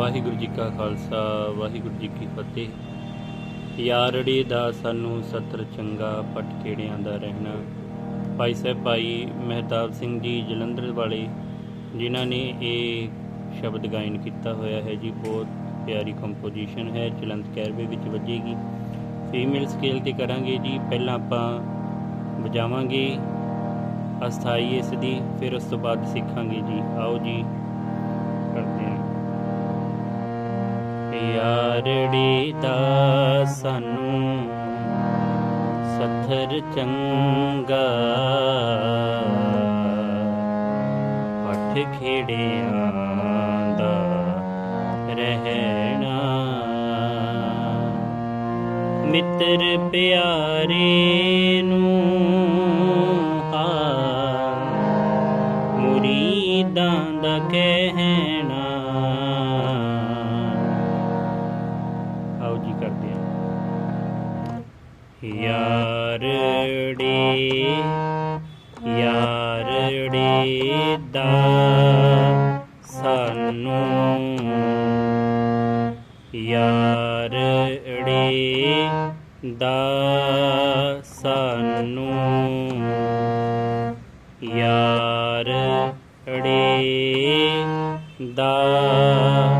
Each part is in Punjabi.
ਵਾਹਿਗੁਰੂ ਜੀ ਕਾ ਖਾਲਸਾ, ਵਾਹਿਗੁਰੂ ਜੀ ਕੀ ਫਤਿਹ। ਯਾਰੜੀ ਦਾ ਸਾਨੂੰ ਸਤਰ ਚੰਗਾ ਪਟਕੇੜਿਆਂ ਦਾ ਰਹਿਣਾ? ਭਾਈ ਸਾਹਿਬ, ਭਾਈ ਮਹਿਤਾਬ ਸਿੰਘ ਜੀ ਜਲੰਧਰ ਵਾਲੇ, ਜਿਨ੍ਹਾਂ ਨੇ ਇਹ ਸ਼ਬਦ ਗਾਇਨ ਕੀਤਾ ਹੋਇਆ ਹੈ ਜੀ, ਬਹੁਤ ਪਿਆਰੀ ਕੰਪੋਜੀਸ਼ਨ ਹੈ ਚਲੰਤ ਕੈਰਵੇ ਵਿੱਚ ਵੱਜੇਗੀ। ਫੀਮੇਲ ਸਕੇਲ ਤੇ ਕਰਾਂਗੇ ਜੀ, ਪਹਿਲਾਂ ਆਪਾਂ ਵਜਾਵਾਂਗੇ, ਅਸਥਾਈ ਇਸ ਦੀ, ਫਿਰ ਉਸ ਤੋਂ ਬਾਅਦ ਸਿੱਖਾਂਗੇ ਜੀ। ਆਓ ਜੀ, ਕਰਦੇ ਹਾਂ। ਯਾਰੜੀ ਦਾ ਸਾਨੂੰ ਸਥਰ ਚੰਗਾ। ਪੱਠ ਖੇੜਿਆਂ ਦਾ ਰਹਿਣਾ। ਮਿੱਤਰ ਪਿਆਰੇ ਨੂੰ ਹਾਲ ਮੁਰੀਦਾਂ ਦਾ ਕਹਿਣਾ ਯਾਰੜੇ ਯਾਰੜੇ ਦਾ ਸਾਨੂੰ ਯਾਰੜੇ ਦਾ ਸਾਨੂੰ ਯਾਰੜੀ ਦਾ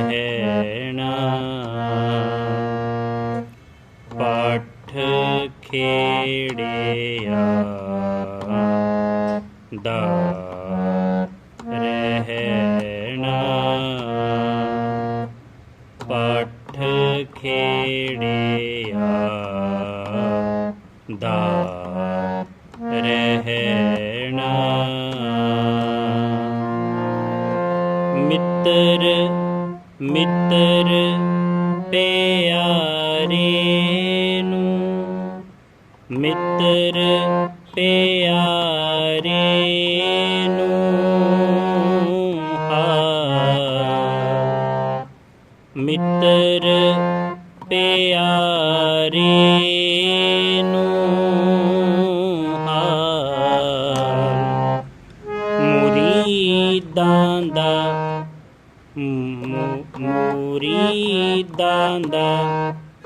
ਖੇੜਿਆ ਦਾ ਰਹਿਣਾ। ਪੱਠ ਖੇੜਿਆ ਦਾ ਰਹਿਣਾ। ਮਿੱਤਰ ਮਿੱਤਰ ਪਿਆਰੇ ਮਿੱਤਰ ਪਿਆਰੇ ਨੂੰ ਹਾਲ ਮਿੱਤਰ ਪਿਆਰੇ ਨੂੰ ਹਾਲ ਮੁਰੀਦਾਂ ਦਾ ਮੁ- ਮੁਰੀਦਾਂ ਦਾ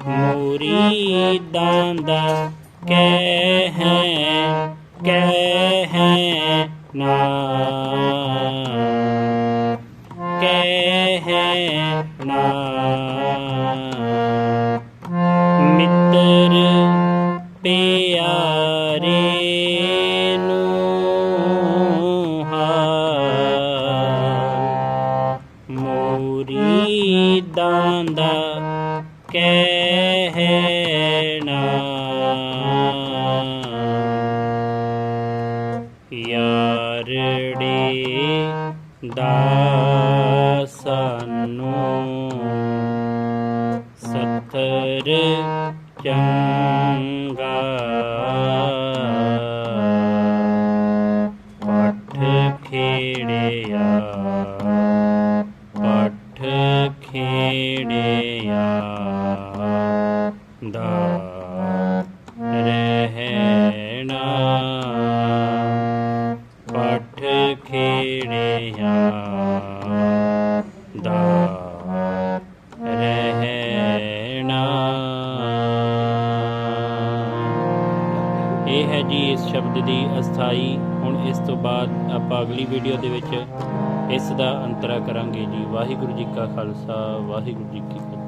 ਮੁਰੀਦਾਂ ਦਾ ਕਹਿ ਕਹਿ ਨਾ ਕਹਿ ਨਾ ਮਿੱਤਰ ਪਿਆਰੇ ਨੂੰ ਹਾਲ ਮੁਰੀਦਾਂ ਦਾ ਕਹਿਣਾ ਯਾਰੜੇ ਦਾ ਸਾਨੂੰ ਸਤਰ ਚੰਗਾ ਜੀ, ਇਸ ਸ਼ਬਦ ਦੀ ਅਸਥਾਈ। ਹੁਣ ਇਸ ਤੋਂ ਬਾਅਦ ਆਪਾਂ ਅਗਲੀ ਵੀਡੀਓ ਦੇ ਵਿੱਚ ਇਸ ਦਾ ਅੰਤਰਾ ਕਰਾਂਗੇ ਜੀ। ਵਾਹਿਗੁਰੂ ਜੀ ਕਾ ਖਾਲਸਾ, ਵਾਹਿਗੁਰੂ ਜੀ ਕੀ ਫਤਿਹ।